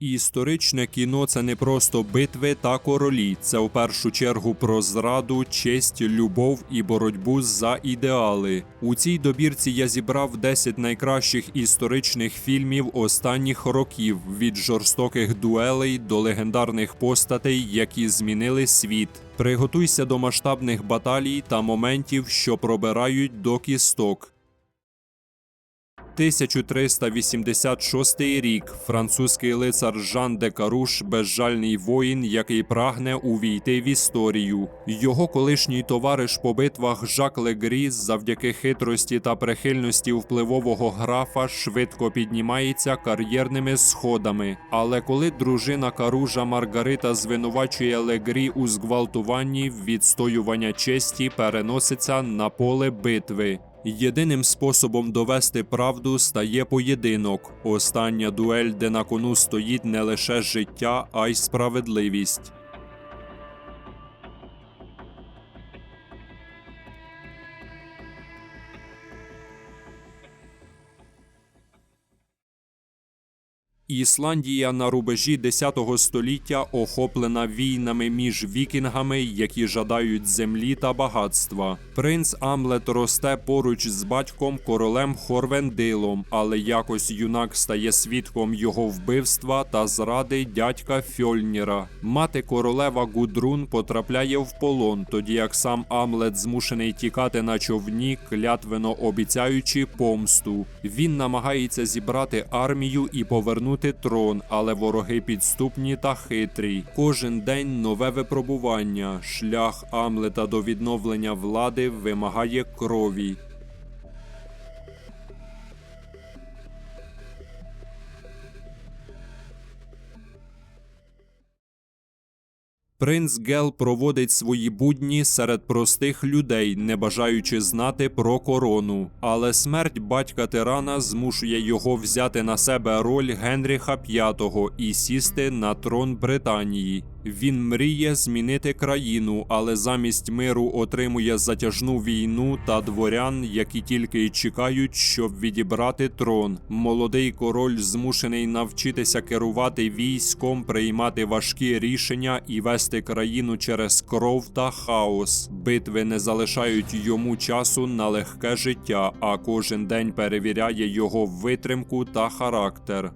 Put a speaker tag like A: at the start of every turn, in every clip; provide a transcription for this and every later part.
A: Історичне кіно це не просто битви та королі. Це в першу чергу про зраду, честь, любов і боротьбу за ідеали. У цій добірці я зібрав 10 найкращих історичних фільмів останніх років від жорстоких дуелей до легендарних постатей, які змінили світ. Приготуйся до масштабних баталій та моментів, що пробирають до кісток. 1386 рік французький лицар Жан де Каруш безжальний воїн, який прагне увійти в історію. Його колишній товариш по битвах Жак Легрі завдяки хитрості та прихильності впливового графа швидко піднімається кар'єрними сходами. Але коли дружина Каружа Маргарита звинувачує Легрі у зґвалтуванні, відстоювання честі переноситься на поле битви. Єдиним способом довести правду стає поєдинок. Остання дуель, де на кону стоїть не лише життя, а й справедливість. Ісландія на рубежі 10 століття охоплена війнами між вікінгами, які жадають землі та багатства. Принц Амлет росте поруч з батьком королем Хорвендилом, але якось юнак стає свідком його вбивства та зради дядька Фьольніра. Мати королева Гудрун потрапляє в полон, тоді як сам Амлет змушений тікати на човні, клятвено обіцяючи помсту. Він намагається зібрати армію і повернути трон, але вороги підступні та хитрі. Кожен день нове випробування. Шлях Амлета до відновлення влади вимагає крові. Принц Гел проводить свої будні серед простих людей, не бажаючи знати про корону. Але смерть батька тирана змушує його взяти на себе роль Генріха V і сісти на трон Британії. Він мріє змінити країну, але замість миру отримує затяжну війну та дворян, які тільки й чекають, щоб відібрати трон. Молодий король змушений навчитися керувати військом, приймати важкі рішення і вести країну через кров та хаос. Битви не залишають йому часу на легке життя, а кожен день перевіряє його витримку та характер.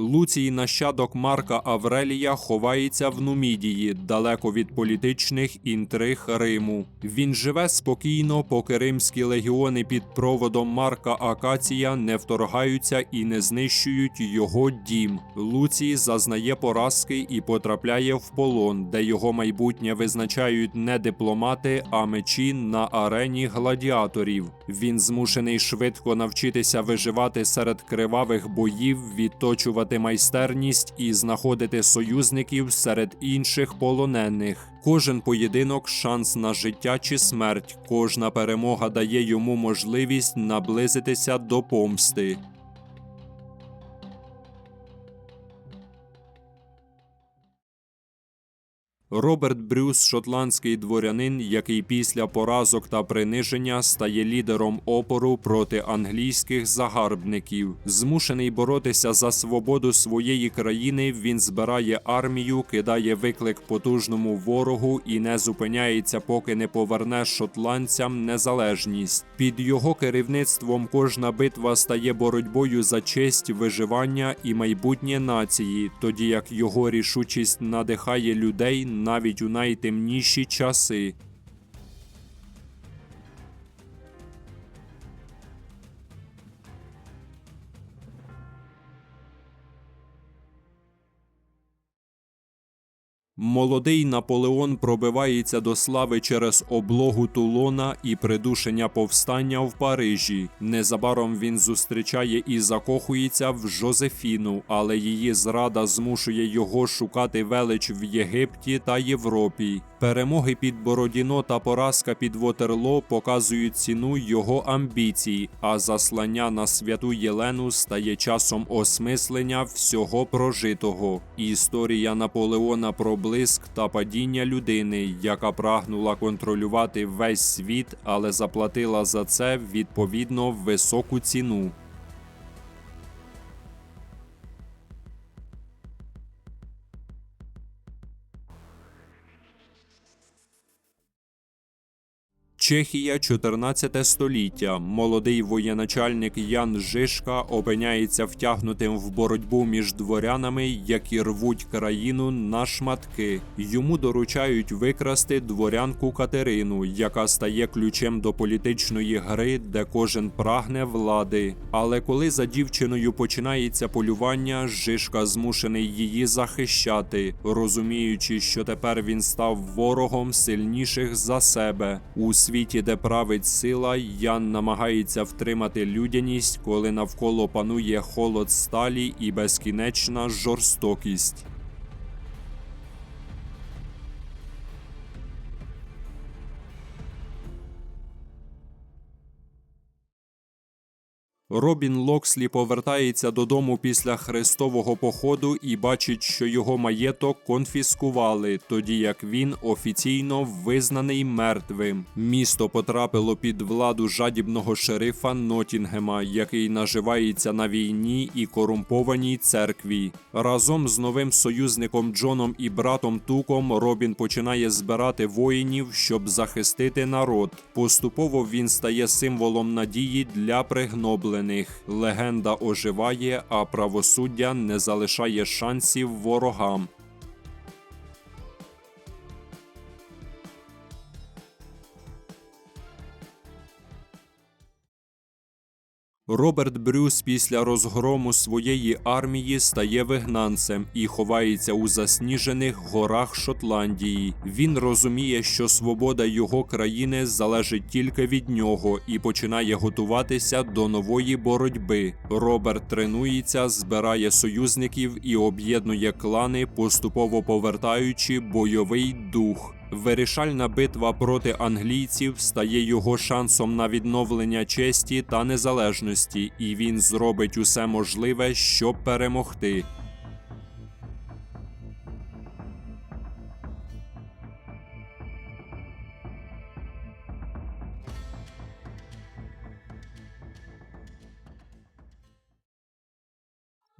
A: Луцій нащадок Марка Аврелія ховається в Нумідії, далеко від політичних інтриг Риму. Він живе спокійно, поки римські легіони під проводом Марка Акація не вторгаються і не знищують його дім. Луцій зазнає поразки і потрапляє в полон, де його майбутнє визначають не дипломати, а мечі на арені гладіаторів. Він змушений швидко навчитися виживати серед кривавих боїв, відточувати майстерність і знаходити союзників серед інших полонених. Кожен поєдинок шанс на життя чи смерть. Кожна перемога дає йому можливість наблизитися до помсти. Роберт Брюс, шотландський дворянин, який після поразок та приниження стає лідером опору проти англійських загарбників. Змушений боротися за свободу своєї країни, він збирає армію, кидає виклик потужному ворогу і не зупиняється, поки не поверне шотландцям незалежність. Під його керівництвом кожна битва стає боротьбою за честь, виживання і майбутнє нації, тоді як його рішучість надихає людей навіть у найтемніші часи. Молодий Наполеон пробивається до слави через облогу Тулона і придушення повстання в Парижі. Незабаром він зустрічає і закохується в Жозефіну, але її зрада змушує його шукати велич в Єгипті та Європі. Перемоги під Бородіно та поразка під Вотерло показують ціну його амбіцій, а заслання на святу Єлену стає часом осмислення всього прожитого. Історія Наполеона про сплеск та падіння людини, яка прагнула контролювати весь світ, але заплатила за це відповідно високу ціну. Чехія, 14 століття. Молодий воєначальник Ян Жишка опиняється втягнутим в боротьбу між дворянами, які рвуть країну на шматки. Йому доручають викрасти дворянку Катерину, яка стає ключем до політичної гри, де кожен прагне влади. Але коли за дівчиною починається полювання, Жишка змушений її захищати, розуміючи, що тепер він став ворогом сильніших за себе. У світі, де править сила, Ян намагається втримати людяність, коли навколо панує холод сталі і безкінечна жорстокість. Робін Локслі повертається додому після хрестового походу і бачить, що його маєток конфіскували, тоді як він офіційно визнаний мертвим. Місто потрапило під владу жадібного шерифа Нотінгема, який наживається на війні і корумпованій церкві. Разом з новим союзником Джоном і братом Туком Робін починає збирати воїнів, щоб захистити народ. Поступово він стає символом надії для пригноблених. Легенда оживає, а правосуддя не залишає шансів ворогам. Роберт Брюс після розгрому своєї армії стає вигнанцем і ховається у засніжених горах Шотландії. Він розуміє, що свобода його країни залежить тільки від нього і починає готуватися до нової боротьби. Роберт тренується, збирає союзників і об'єднує клани, поступово повертаючи бойовий дух. Вирішальна битва проти англійців стає його шансом на відновлення честі та незалежності, і він зробить усе можливе, щоб перемогти.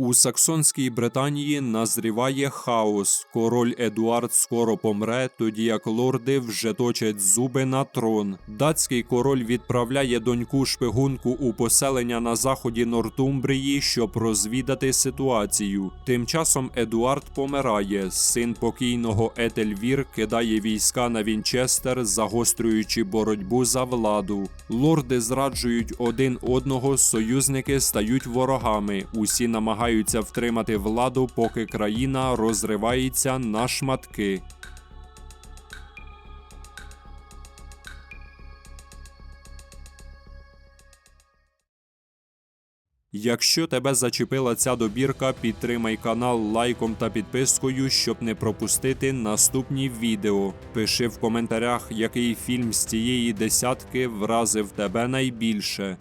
A: У саксонській Британії назріває хаос. Король Едуард скоро помре, тоді як лорди вже точать зуби на трон. Датський король відправляє доньку шпигунку у поселення на заході Нортумбрії, щоб розвідати ситуацію. Тим часом Едуард помирає. Син покійного Етельвір кидає війська на Вінчестер, загострюючи боротьбу за владу. Лорди зраджують один одного, союзники стають ворогами. Усі намагаються намагаються втримати владу, поки країна розривається на шматки. Якщо тебе зачепила ця добірка, підтримай канал лайком та підпискою, щоб не пропустити наступні відео. Пиши в коментарях, який фільм з цієї десятки вразив тебе найбільше.